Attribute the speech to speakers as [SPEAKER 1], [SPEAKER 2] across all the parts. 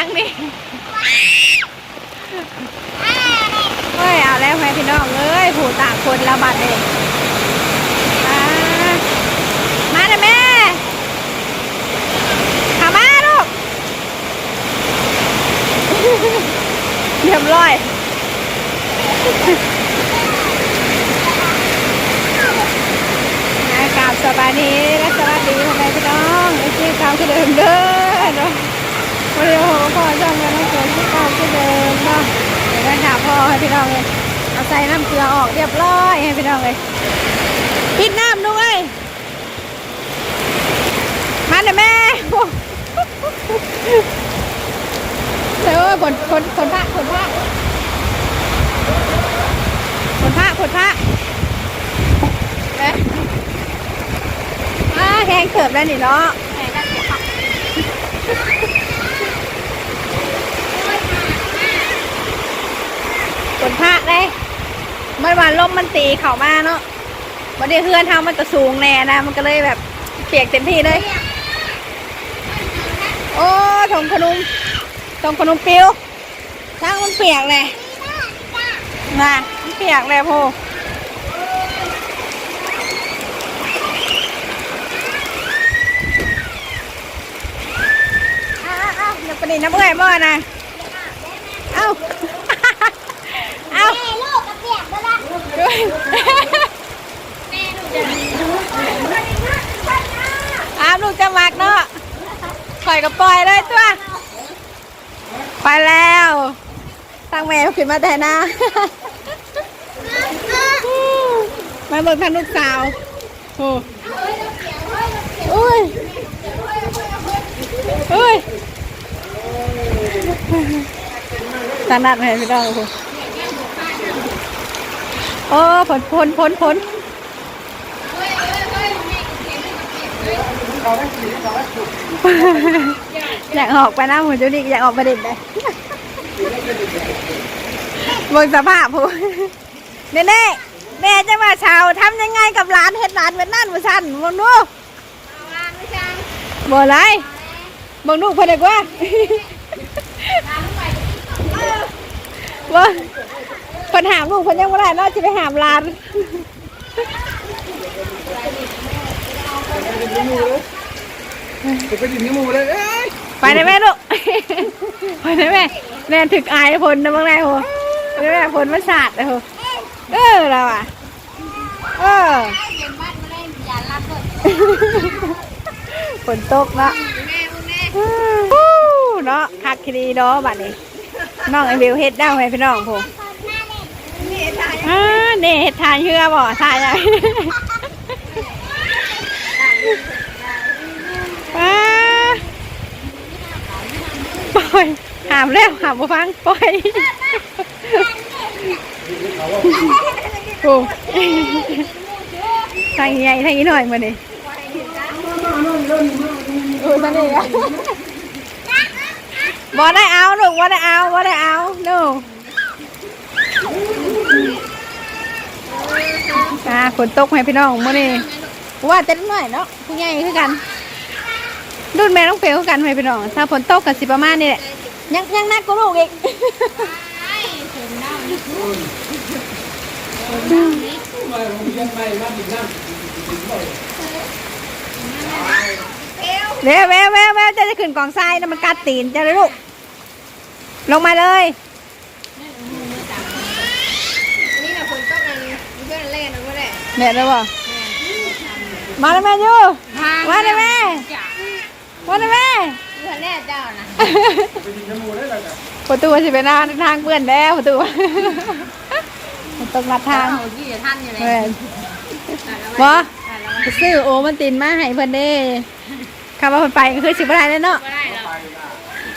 [SPEAKER 1] ยังนี่เฮ้ยเอาแล้วแม่พี่น้องเอ้ยผู้ต่างคนละบัดเองอ่ามาเด้อแม่ขามาลูกเรียบร้อยนะกราบสบายดีและสวัสดีพ่อแม่พี่น้องไอ้ที่เก่าคือเดิมเด้อเนาะ วันนี้โอ้โหพ่อจำกันน้องฝนที่เก่าคือเดิมเนาะเดี๋ยวไปถามพ่อให้พี่น้องเลยเอาใส่น้ำเกลือออกเรียบร้อยให้พี่น้องเลยปิดน้ำด้วยมาเด้อแม่เดี๋ยวผลผลผลพระผลพระผลพระผลพระเอ๊ะแห้งเกิบแล้วนี่เนาะ ผลพระเลยเมื่อวานลมมันตีเข่ามาเนาะวันนี้เพื่อนทำมันจะสูงแน่นะ มันก็เลยแบบเปียกเต็มที่เลย โอ้ถงขนมตรงขนมปิ้วช่างมันเปียกเลยนะมันเปียกเลยพอ้าวอ้าวเดี๋ยวประเด็นน้ำเอื่อยบ่นะเอ้า อา
[SPEAKER 2] วลูกจะ
[SPEAKER 1] มักเนาะปล่อยกับปล่อยเลยตัว ไปแล้ว ตั้งแมวขึ้นมาแต่หน้ามาเบิกทางลูกสาวโอ้อุ้ยอุ้ยตานัดให้พี่น้องโอ้ โหโอ้ผลผลผลผลอยากออกไปหน้าหมูจุดิกอยากออกประเด็นเลยเบิ่งสภาพพูเน่เน่แม่จะมาชาวทำยังไงกับร้านเฮ็ดร้านเป็นนั่นมาสั่นมองดู
[SPEAKER 2] วางไม่จัง
[SPEAKER 1] บ่ไรมองดูเพิ่นดีกว่าว่า เพิ่นหามลูกเพิ่นยังบ่ได้เนาะสิไปหามร้าน
[SPEAKER 3] จะไปดินนิ้วมือเลยเอ้ย
[SPEAKER 1] ไปได้ไหมลูกไปได้ไหมแม่ถึกอายพลนะบางนายโหได้ไหมพลมาสาดเลยโหเออเราอะเออ
[SPEAKER 2] เห็นบ้านมาเล่นอย่ารับเถอะ
[SPEAKER 1] ฝนตกเนาะ
[SPEAKER 2] แม่มึงแม่
[SPEAKER 1] ฮู้เนาะคักคดีเนาะบัดนี้น้องไอวิวเฮ็ดได้ไหมพี่น้องผม อ่าเนี่เฮ็ดทานเชื่อบ่ทานยังป้าปล่อยหามแล้วหามบ่ฟังปล่อยโอ้ทางใหญ่ทางนี้หน่อยมาดิโอ้ยมาดิอะบ่ได้เอาลูกบ่ได้เอาบ่ได้เอาลูก อ่าฝนตกให้พี่น้องมื้อนี้ว่าแต่น้อยเนาะผู้ใหญ่คือกัน รุ่นแม่ต้องเปลวคือกันให้พี่น้อง ถ้าฝนตกก็สิประมาณนี้แหละ ยังยังนักกว่าลูกอีก
[SPEAKER 3] เรีย
[SPEAKER 1] เร็วแววแววแววจะจะขึ้นกองทรายนะมันกัดตีนจะลูก ลงมาเลย
[SPEAKER 2] นี่นะคนต้องกันเพื่อนเล่นนะ ก็ได้
[SPEAKER 1] เนี่ยได้ป่ะมาเลยแม่ยูมาเลยแม่มาเลยแม่
[SPEAKER 2] เพื่อนแน่เจ้านะำ
[SPEAKER 3] ไปดินนิ้วมือได้เลยจ้ะ
[SPEAKER 1] ประตูสิเป็นหน้าทางเปื้อนแล้วประตูมันต้องรัดทาง
[SPEAKER 2] เอาที่จะท่านอยู่เลย
[SPEAKER 1] แม่บอไปซื้อโอมันตินมาให้เพิ่นเด้คำว่าเพิ่นไปก็คือสิบ่ได้แน่เนาะ
[SPEAKER 2] ก็ได้แล้ว
[SPEAKER 3] ไปละ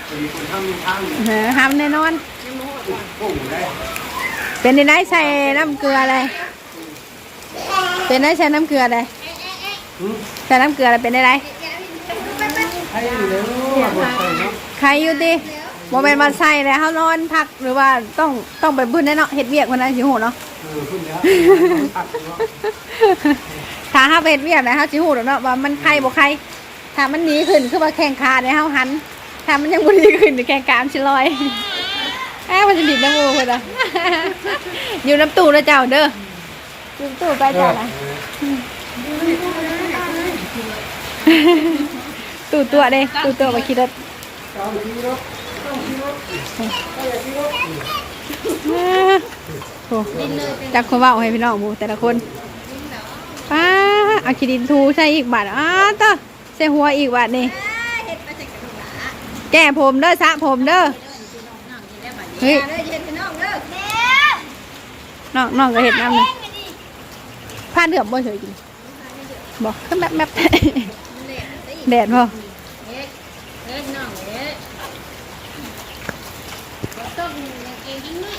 [SPEAKER 3] ไปดินคนทำมีทาง
[SPEAKER 1] เออห้ามแน่นอน
[SPEAKER 3] โอ้โหได้
[SPEAKER 1] เป็นในได้ใส่น้ำเกลืออะไร เป็นได้ใส่น้ำเกลืออะไรใส่น้ำเกลืออะไรเป็นได้ไร
[SPEAKER 3] ให้เร็วหมดไปเนาะ
[SPEAKER 1] ใครอยู่ดิโมเมนต์มาใส่แล้วเขานอนพักหรือว่าต้องต้องไปพื้นแน่เนาะเฮ็ดเวียกวันนั้นสิหูเนาะ
[SPEAKER 3] เออขึ้นแล้วตัดเนาะ
[SPEAKER 1] ถ้าเฮาไปเฮ็ดเวียกนะเฮาสิหูเนาะว่ามันใครบ่ใครถ้ามันหนีขึ้นคือว่าแข่งขาเนี่ยเฮาหันทำมันยังบุดีขึ้นแต่แกงกามชิลอยแอบมันจะดิบน้ำมูกเลยอะอยู่น้ำตู้แล้วเจ้าเด้อ อยู่น้ำตู้ไปเจ้านะตู้ตัวเด้ตู้ตัวไปคิดรถ
[SPEAKER 3] เอาทีรถต้องทีรถเอาอย่าทีรถ
[SPEAKER 1] โอ้จักคนเว่าให้พี่น้องหมูแต่ละคนป้าเอาขีดินทูใส่อีกบาทอ้าต่อใส่หัวอีกบาทนี่
[SPEAKER 2] เฮ็ดมาจากกระดูกหลา
[SPEAKER 1] แก้ผมเด้อสระผมเด้อเฮ้ย
[SPEAKER 2] เด้อเย็นพี่น้องเด้อแม่
[SPEAKER 1] น้องน้องก็เห็ดน้ำเลย ผ้าเหลือมบ่เฉยกินบอกขึ้นแบบแบบแดดพอ
[SPEAKER 2] เฮ็ดเฮ็ดน้องเฮ็ดต้มยังเองยิ่งน้อ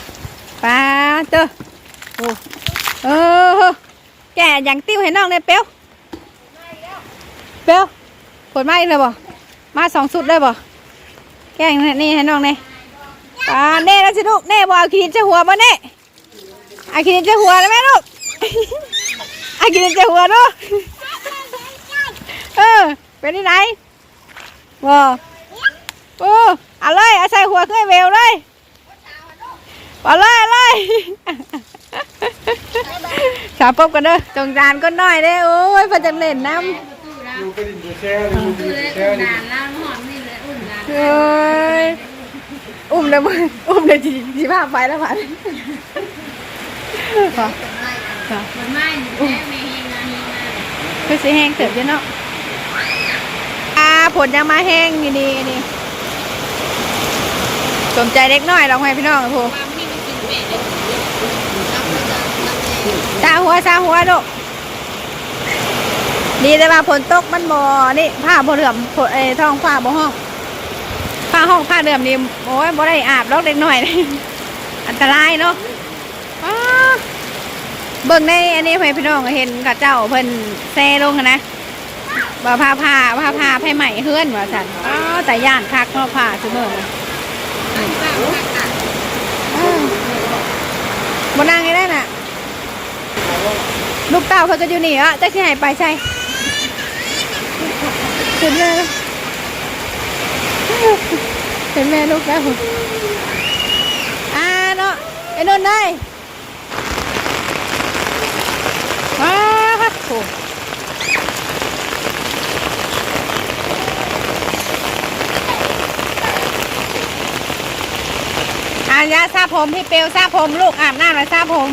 [SPEAKER 1] ป้าเตอโอ้เออแก่อย่างติ้วให้น้องเลยเปียวเปียวผลมาเลยบ่มาสองสุดเลยบ่แกงนี่ให้น้องเนี่ยป้าเน่แล้วสิลูกเน่บ่เอาขีดินใส่หัวบ่เน่เอาขีดินใส่หัวได้ไหมลูก เอาขีดินใส่หัวเนาะเออเป็นที่ไหนบ่โอ้เอาเลยเอาใส่หัวขึ้นให้เวลเลยเอาเลยเอาเลยสาวปบกันเด้อจงจานก็น้อยเด้อโอ้ยเพอจังเล่นน้
[SPEAKER 3] อยู่กระดิ่งแช่เลยอยู่แช่เลย
[SPEAKER 2] ล้างหอมนี่เลยอุ่นล้างำ
[SPEAKER 1] เอ้ยอุ้มเลยมึงอุ้มเลยจีจีภาพไปแล้วผ่าน พอพอ
[SPEAKER 2] มันไม่แม่ไม่เฮงนะเฮงนะ
[SPEAKER 1] คือสิแห้งเติบเยอะเนาะอ่าผลยังมาแห้งอยู่นี่นี่สมใจเล็กน้อยเราให้พี่น้องพู
[SPEAKER 2] ความนี่มันกินแม่ได้รับประกันรับแม่
[SPEAKER 1] ซาหัวซาหัวดุดีแต่ว่าฝนตกมันบ่นี่ผ้าบ่เหลื่อมฝนเอ้ยท้องฟ้าบ่ห้องผ้าห้องผ้าเหลื่อมนี่โอ้ยบ่ได้อาบดอกเล็กน้อยอันตรายเนาะอ้า เบิ่งในอันนี้เพื่อนพี่น้องเห็นกับเจ้าเพิ่นแซ่ลงอะนะว่าผ้าผ้าผ้าผ้าไผใหม่เฮือนว่าซั่นอ้าวแต่ย่านคักเนาะผ้าซุมื้อนี้
[SPEAKER 2] ป้าป้าป้า
[SPEAKER 1] อ้าวบ่นั่งให้ได้น่ะ ลูกเต้าเขาก็อยู่นี่อะจะสิให้ไปใช่เห็นแม่เห็นแม่ลูกแล้วอ่าเนาะไอ้นนท์ได้ว้าครับโอ้อา ยาซาผมพี่เปียวซาผมลูกอาบน้ำแล้วซาผม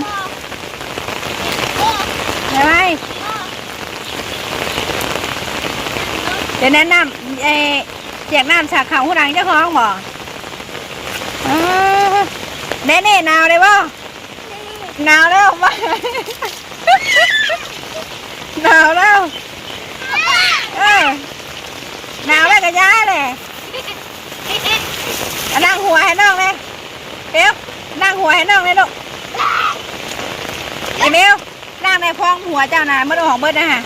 [SPEAKER 1] เห็นไหมเดี๋ยวแนะนำเออเจียกน้ำฉากเขาหูดังเจ้าของบ่เออเน่เน่หนาวเลยบ่หนาวแล้วบ่หนาวแล้วเออหนาวแล้วก็ย้ายเลยเอานั่งหัวให้น้องเลย เปียวนั่งหัวให้น้องเลยลูกไอ้เปียวนั่งในพองหัวเจ้าน่ะเมื่อของเบิดนะฮะ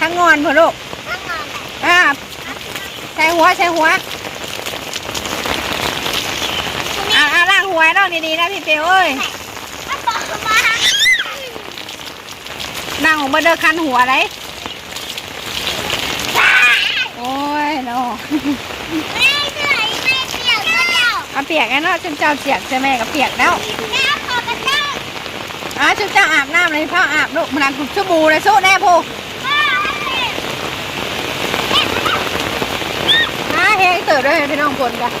[SPEAKER 1] ทั้งงอนพ่อลูกอ่าใส่หัวใส่หัวอ่าอ่าล่างหัวน้องดีๆนะพี่เปียวเอ้ยนั่งของเบิดเด้อคันหัวไรโอ้ยนาะเอาเปียกไงเนาะจนเจ้าเปียกใช่ไหมกับเปียกแล้วอะจนเจ้าอาบน้ำเลยพ่ออาบลูกมันนั่งชั่วโมงเลยสู้แน่พูมาเฮงเติร์ด้วยพี่น้องคนกัน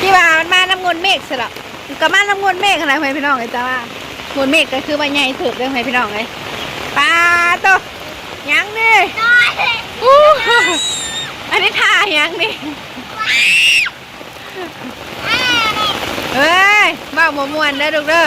[SPEAKER 1] พี่ว่ามันมาน้ำเงินเมฆสิละก็มาน้ำเงินเมฆอะไรเพื่อนพี่น้องเลยจ้าว่าเงินเมฆก็คือว่าใหญ่เถิดเลยเพื่อนพี่น้องเลยปลาโตยังนี่อู้อันนี้ท่ายังนี่ เฮ้ยบ้าหมมวนเด้อลูกเด้อ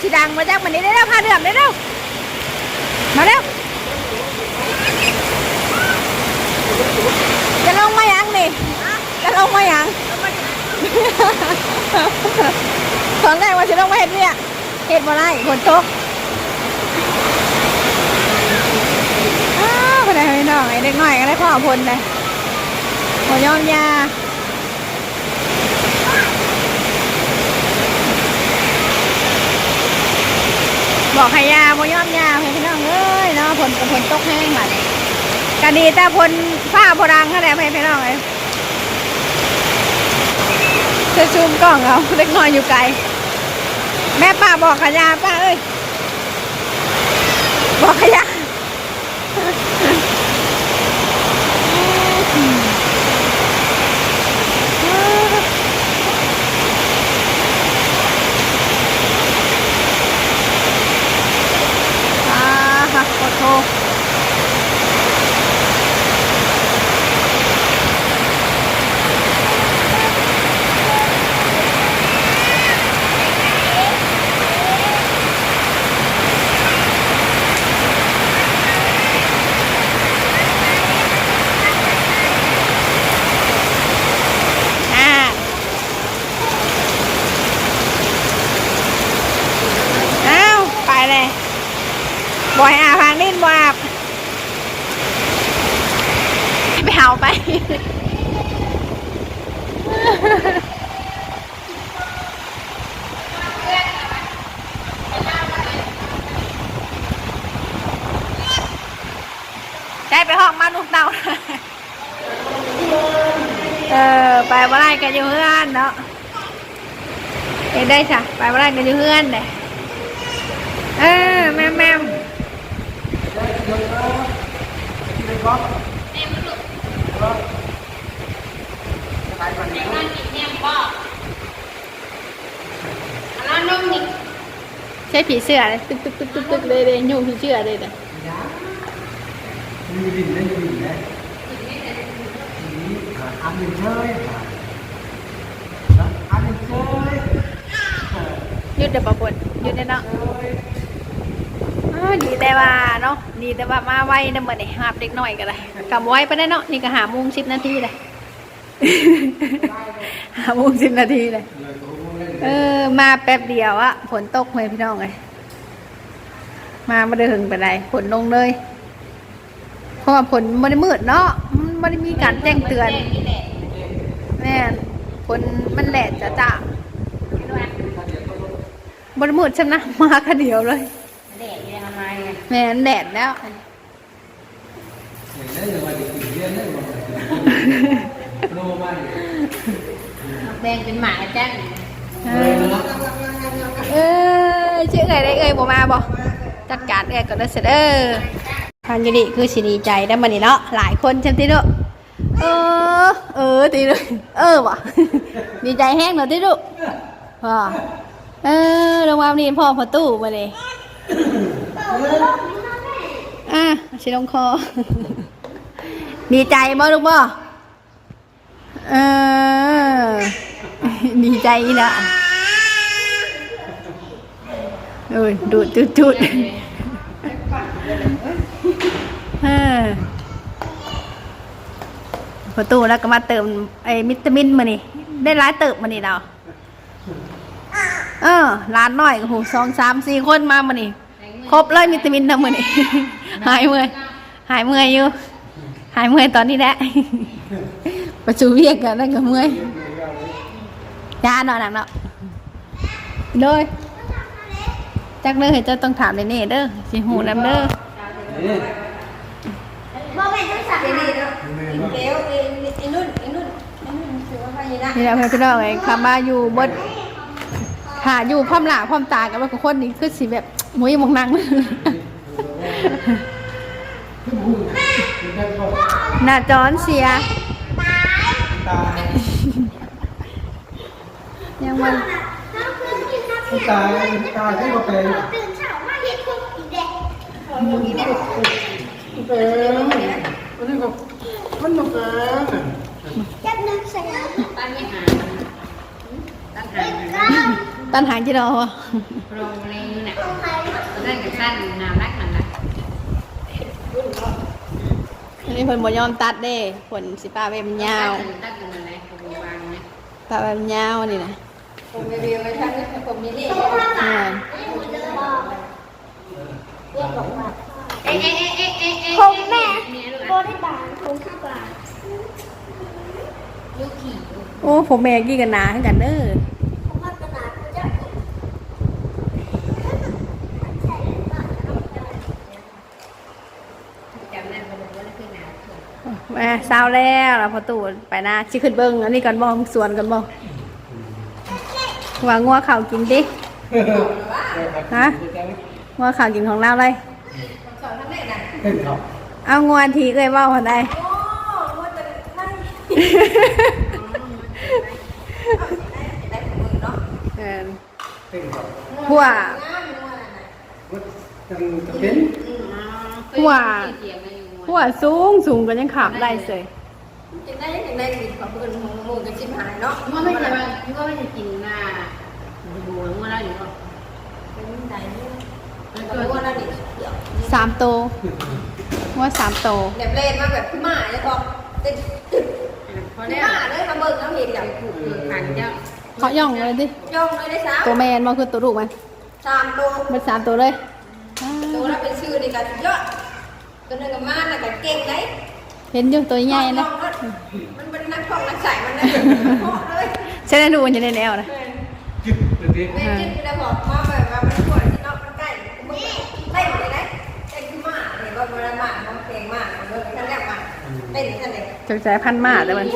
[SPEAKER 1] ชีดังมาจากมันนี้ได้แล้วผ้าเดือมได้แล้วมาเร็วจะลงมายังนี่จะลงมายังตอนแรกว่าจะต้องมาเห็ดเนี่ยเห็ดมาไล่ฝนตกอ้าวพอได้พี่น้องไอ้เด็กหน่อยก็ได้พ่อพลเลยหัวยอมยา บอกให้ยาบ่ยอมยาให้พี่น้องเอ้ยเนาะผลกับผลตกแห้งมันกันดีแต่ผลฝ้าพรังเท่ไหร่ให้พี่น้องเลยจะซูมกล้องเอาเล็กน้อยอยู่ไกล แม่ป้าบอกขยาป้าเอ้ย บอกขยาค่ะขอโทษอ่าอ้าวไปเลยบอยอาบทางดิ้นบอยอาบไปเอาไป ได้ไปห้องมาลูกเต่า เออไปบ่ได้กันอยู่เพื่อนเนาะเห็นได้ จ้ะไปบ่ได้กันอยู่เพื่อนเลยเออแม่แม่มใช้ผีเสื้อเลยตึกตึกตึกตึกตึกเลยเลยอยู่ผีเสื้อเลยแต่
[SPEAKER 3] มีดินได้มีดินได้อันหนึ่งเชยอันหนึ่งเชย
[SPEAKER 1] ห ยุดเดี๋ยวประปนยุดเดี๋ยเนาะอ้าวดีแต่ว่าเนาะดีแต่ว่ามาไวนะเหมือนไอ้หาบเด็กหน่อยก็ได้กลับไว้ไปได้เนาะนี่ก็หาโมงสิบนาทีเลยหาโมงสิบนาทีเลยเออ มาแป๊บเดียวอะฝนตกเลยพี่น้องเลยมาไม่ได้หึงไปไหนฝนลงเลย เพราะว่าฝนมันมืดเนาะมันไม่ได้มีการแจ้งเตือนแม่ฝนมันแหลดจ้ะจ้า บนมืดใช่ไหมมาแค่เดียวเลย
[SPEAKER 2] เด็กยังทำไม
[SPEAKER 1] แม่นแดดแล้ว
[SPEAKER 3] ได้เลยว่าจะกินเยอะเลยว่าโลมาเลย
[SPEAKER 2] แดงเป็นหมาแจ้ง
[SPEAKER 1] เออเออชื่อไงได้เอ่ยบมาบอจัดการเอ่ยก่อนเด้อเสร็จเด้อทานอยู่ดีคือสิดีใจได้มานี่เนาะหลายคนใช่ไหมติลูกเออ เออตีเลยเออว่ะดีใจแห้งเหรอติลูกว่ะ เออลงมานี่พ่อพอตู้มาเลยอะชิลงคอ ดีใจบ่ลูกบ่เออ ดีใจอีละโอ้ยดูดจุดจุดเออประตูแล้วก็มาเติมไอ้วิตามินมานี่ ได้ร้ายเติบมานี่เรา เออร้านน้อยโอ้โหสองสามสี่คนมามานี่ครบเลยวิตามินทั้งมานี่หายเมื่อยหายเมื่อยอยู่ หายเมื่อยตอนนี้แหละประจูเวียกกันนั่นก็เมื่อยยาหน่อยหนักเนาะโดยจักเด้อให้เจ้าต้องถามในนี่เด้อสิหูนำเด้อ
[SPEAKER 3] นี่
[SPEAKER 2] บ่แม่ต้องสั่งดีๆเนาะเดี๋ยวไอ้ไอ้นุ่นไอ้นุ่นไอ้นุ่นซื้อว่าไปนี่นะ
[SPEAKER 1] นี่แหละเพื่อนพี่น้องไอ้คำว่าอยู่บด ค่ะอยู่พร้อมหลาพร้อมตากันว่าคนนี้คือสิแบบมุ้ยมองนังหน้าจอนเสีย
[SPEAKER 3] ยั
[SPEAKER 1] งมัน
[SPEAKER 3] ตายตายที่กาแตื่
[SPEAKER 4] นเช้ามาเห็นคนอีแดง
[SPEAKER 3] กาแฟวันนี้ก็มันกาแฟ
[SPEAKER 4] จับน้ำใส่น้
[SPEAKER 2] ตั้งไม่หาตั้งหาำ
[SPEAKER 4] ก้าว
[SPEAKER 1] ตันหางจีดอวะ
[SPEAKER 2] โรงเรียนน่ะ
[SPEAKER 4] ลงไป
[SPEAKER 2] เรื่องกับสั้นน้ำรักนั่นน่ะ
[SPEAKER 1] อันนี้เพิ่นบ่ยอมตัดเด้ผลสิป้าไปมันยาว
[SPEAKER 2] ตั้งอยู่นั่นแหละผมวางนะ
[SPEAKER 1] ป้าไปมันยาวนี่นะ
[SPEAKER 2] ผมเรียนไปทั้งผมมีนี่
[SPEAKER 1] อ่า
[SPEAKER 2] เอ๊ะเอ๊ะเอ๊ะเอ๊ะเอ๊ะ
[SPEAKER 4] ผมแม่โบได้บานผมข้าวบาน
[SPEAKER 2] ลูกขี่
[SPEAKER 1] โอ้ผมแม่กี่กันหนาคือกันเด้อ
[SPEAKER 4] ผมพักกระดาษเขาจะ
[SPEAKER 2] จำได้เป็นว่าคือหนา
[SPEAKER 1] แม่เศร้าแล้วล่ะพอตู่ไปนะสิขึ้นเบิ่งอันนี้ก่อนบ่สวนกันบ่ว่างัวข้าวกินดิฮะงัวข้าวกินของเราเลย
[SPEAKER 2] สอนทั้งแม่น่ะ
[SPEAKER 3] เห็นเขา
[SPEAKER 1] เอางัวทีเอ้ยเว้าหั่นได้
[SPEAKER 2] โอ้ว่าจะนั่งได้ของมึงเนาะ
[SPEAKER 1] เออ
[SPEAKER 3] เห็นเขา
[SPEAKER 1] หัว
[SPEAKER 2] งามงัวน่ะ
[SPEAKER 3] ว่ากันจะเป็น
[SPEAKER 2] อืม
[SPEAKER 1] หัว หัวสูงสูงกันยังขับได้เสย
[SPEAKER 2] กินได้ยังได้กินของเพื่อนของหมูกับชิมหายเนาะว่าไม่ใช่ว่าว่าไม่ใช่กินน่ะบูงัวแล้วอยู่เป็นไหนตัวงัวแล้วดิเดี๋ยว
[SPEAKER 1] สามโตงัวสามโต
[SPEAKER 2] แบบเล่นมาแบบพี่หมาจะบอกติดตึ๊ดพี่หมาเลยมาเบิ่งแล้วเห็นอย่างผูกขันเจ้า
[SPEAKER 1] เขาย่องเลยดิ
[SPEAKER 2] ย่องเลยได้สาม
[SPEAKER 1] ตัวแมนบ่คือตัวลูกมัน
[SPEAKER 2] สามตัว
[SPEAKER 1] มันสามตัวเลยอ่า
[SPEAKER 2] ตัวแล้วเป็นชื่อในการยอด ตัวนึงกับมาน่ะกับเก่งไหน
[SPEAKER 1] เห็นอยู่ตัวใหญ่นะ
[SPEAKER 2] มันเป็นนักท่องนักใส่มันนะเหาะเลย
[SPEAKER 1] ฉันได้ดูมันอยู่ในแนวนะ
[SPEAKER 3] จึ๊บเลยดิ
[SPEAKER 2] แม่จิ้มไปแล้วบอกมาแบบว่ามันปวดที่นอกมันใกล้มึงเต้นเลยนะเต้นขึ้นมาเห็นว่ามันละหมาดมันเพลงมากมันเลยท่านแรกมาเต้นท่านเด็ก
[SPEAKER 1] จงใจพันมากเลยมัน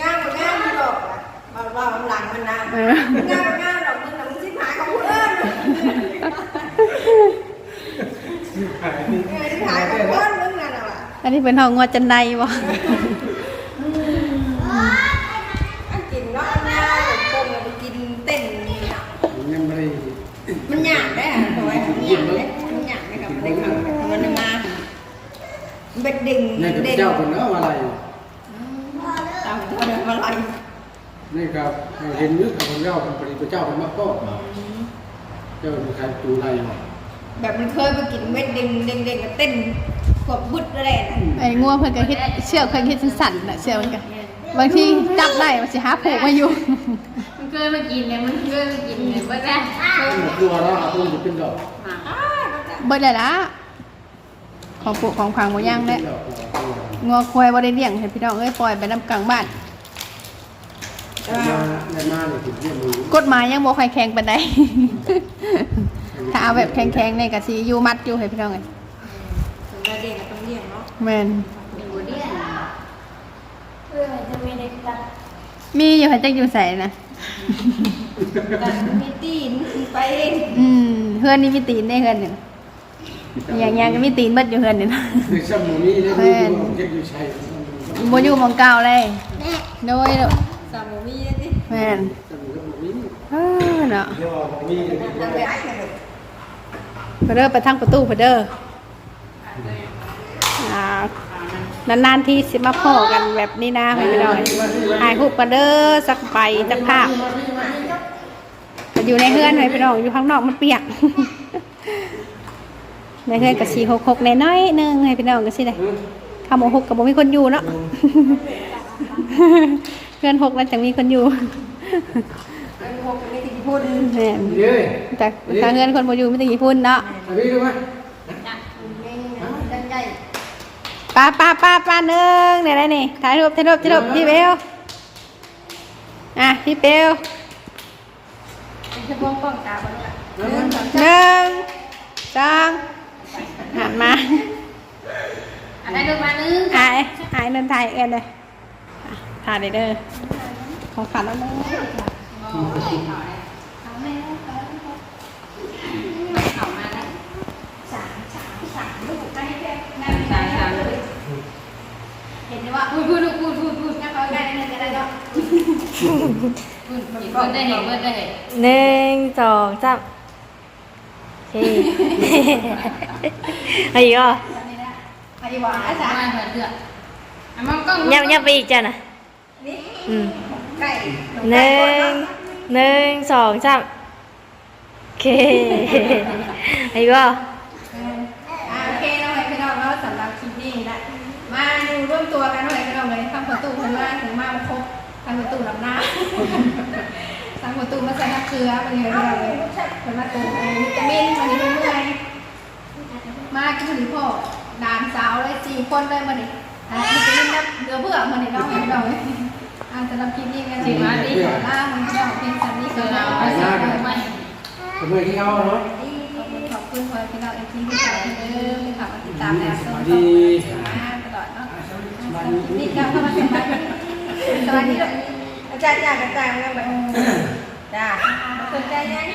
[SPEAKER 2] งามมันงามมันดอกมาว่ามันหลังมันนาน
[SPEAKER 1] เออ
[SPEAKER 2] งามมันงามดอกมึงหนังชิ้นหายของเพื่อน
[SPEAKER 3] หาย
[SPEAKER 2] เออชิ้นหายของเพื่อนมึงนั่นแหละ
[SPEAKER 1] อันนี้เป็นห้องงัวจันไดบ่
[SPEAKER 2] อันกินเนาะอันยาแบบโกงมันกินเต้นนี่นะ
[SPEAKER 3] ยังไม่ได้
[SPEAKER 2] มันหยาบได้อะทำไมมันหยาบได้มันหยาบได้กับมันได้ขังมันมามันเป็นดิ่ง
[SPEAKER 3] นี่กับ
[SPEAKER 2] เด่น
[SPEAKER 3] เจ้าคนเนาะอะไร
[SPEAKER 2] ตามตัวเดินมาลอย
[SPEAKER 3] นี่ครับเห็นนึกของเจ้าเป็นปริตัวเจ้าเป็นมักก็เจ้าเป็นใครตูไรหรอ
[SPEAKER 2] แบบมันเคยไปกินเม็ดดิ่งเด่งเด่งกับเต้นขวบบุดอะไรนะ
[SPEAKER 1] ไอ้งัวเพิ่นก็เฮ็ดเชือกเพิ่นเฮ็ดสั่นๆน่ะเชือกมันก็บางทีจับได้มันสิหาผูกมาอยู่
[SPEAKER 2] มันเคยมากินเนี่ยมันเคยมากินเนี่ยว่าจะ
[SPEAKER 3] กลัวแล้วอาตุ้มจะเป็นดอก
[SPEAKER 1] เบิดเลยละของปลูกของพังบ่ย่างแล้ว
[SPEAKER 3] ดอก
[SPEAKER 1] งัวควายบ่ได้เลี้ยงให้พี่น้องเอ้ยปล่อยไปนํกลางบ้าน
[SPEAKER 3] มาในมาเนี่ยถึงเรื่องมือก
[SPEAKER 1] ฎหมายยังบ่ค่อยแข็งปานใด ถ้าเอาแบบแข็งๆนี่ก็สิอยู่มัดอยู่ให้พี่น้องเอ้ย
[SPEAKER 2] ถึงจะเด็กต้องเลี้ยงเนาะ
[SPEAKER 1] แม่น
[SPEAKER 2] เป็นบัวเลี้ยง
[SPEAKER 4] เพื่อจะไม่ได้ตัด
[SPEAKER 1] มีอยู่ให้จักอยู่ใส่นะ
[SPEAKER 2] แต่มีตีนไปเอง
[SPEAKER 1] อืมเฮือนนี่มีตีนได้เฮือนนี่อย่างอย่างก็มีตีนเบิดอยู่เฮือนนี่นะ
[SPEAKER 3] เด็กสมุนี่ได้ดูดูเก็บอยู่ใช่
[SPEAKER 1] บ่อยู่หมองเก่าเลย
[SPEAKER 4] แม่
[SPEAKER 1] โดยเด้อ
[SPEAKER 2] สามมีนี่
[SPEAKER 1] แม่น
[SPEAKER 3] สมุนี่
[SPEAKER 1] เออเนาะ
[SPEAKER 3] เดี๋ยวมี
[SPEAKER 2] ทำแบบไป
[SPEAKER 1] เด้อไปทางประตูไปเด้ออ่านานๆที่สิมาพ้อกันแบบนี้นะให้พี่น้องถ่ายรูปกันเด้อสักใบสักภาพอยู่ในเฮือนให้พี่น้องอยู่ข้างนอกมันเปียกในเฮือนก็สีหกๆน้อยหนึงให้พี่น้องก็สิได้ข้าวหมูหกกับบ่มีคนอยู่เนาะเพื่อนหกแล้วจังมีคนอยู่
[SPEAKER 2] พุ่น
[SPEAKER 1] แม่น
[SPEAKER 3] เย้ย
[SPEAKER 1] แต่ทางเงินคนบ่อยู่ไม่ต้องญี่ปุ่นเนาะ
[SPEAKER 3] อันนี้ดูไหม
[SPEAKER 2] จักเองดังใหญ่
[SPEAKER 1] ป้าป้าป้าป้าหนึ่งเนี่ยอะไรนี่ถ่ายรูปถ่ายรูปถ่ายรูปพี่เบลอะพี่เบล
[SPEAKER 2] จะป้องป้องตาบ้างละ
[SPEAKER 1] หนึ่งสองหันมา
[SPEAKER 2] อะไรดูมานึง
[SPEAKER 1] หายหายเดินถ่ายเอ็นเลยอะถ่ายเลยเด้อ
[SPEAKER 5] ขอขันแล้วมั้ง
[SPEAKER 1] อ๋อเขาเนี่ยเขาแม่เขาเขามาแล้ว
[SPEAKER 6] สามสามสามลูกให้แค่
[SPEAKER 1] นั่งสายสามเลย
[SPEAKER 6] เห็นไหม ว่าพูดพูดพูดพูดพูดถ้าเขาได้นั่นจะได้ก็
[SPEAKER 1] คุณเบิร์ดได้เห็นเบิร์ดได้เห็น
[SPEAKER 5] หนึ่งสองสามโอเคอะไรอีกอะ
[SPEAKER 6] ไอ้หวาน
[SPEAKER 1] อาจารย์มาเบิร์ดเดือดอะมองกล้อง
[SPEAKER 5] ยับยับไปอีกจ้ะนะอืมหนึ่งหนึ่งสองสามโอเคไอีกอะ
[SPEAKER 1] อ่าโอเคเราไปพี่น้องแล้วสำหรับคลิปนี้นะ มาดูร่วมตัวกันหน่อยพี่น้องเลยทำประตูกันมาถึงมาครบทำประตูลำหน้าทำประตูมาใส่น้ำเกลือมันเลยพี่น้องเลยเป็นมาตูวิตามินมันนี่เมื่อยมากินหรือพ่อดานสาวเลยสี่คนเลยมันนี่อะวิตามินน้ำเกลือเบื่อมันนี่น้องพี่น้องเลยอ่าสำหรับคลิปนี้กันถึงมาดีขอลามันพี่น้องเพียงสันนี้ก็แล้วไปสักเลย
[SPEAKER 3] ทำไมที่เขาเนาะ
[SPEAKER 1] ขอบคุณขอบคุณคอยพี่น้องที่ติดตามเด้อที่ขับมาติดตามแล้วสวัส
[SPEAKER 3] ดี
[SPEAKER 1] นี่กลับเข้ามาสบายสวัสดีด้วยอาจารย์จ้าอาจารย์แล้วแบบจ้าสนใจยัง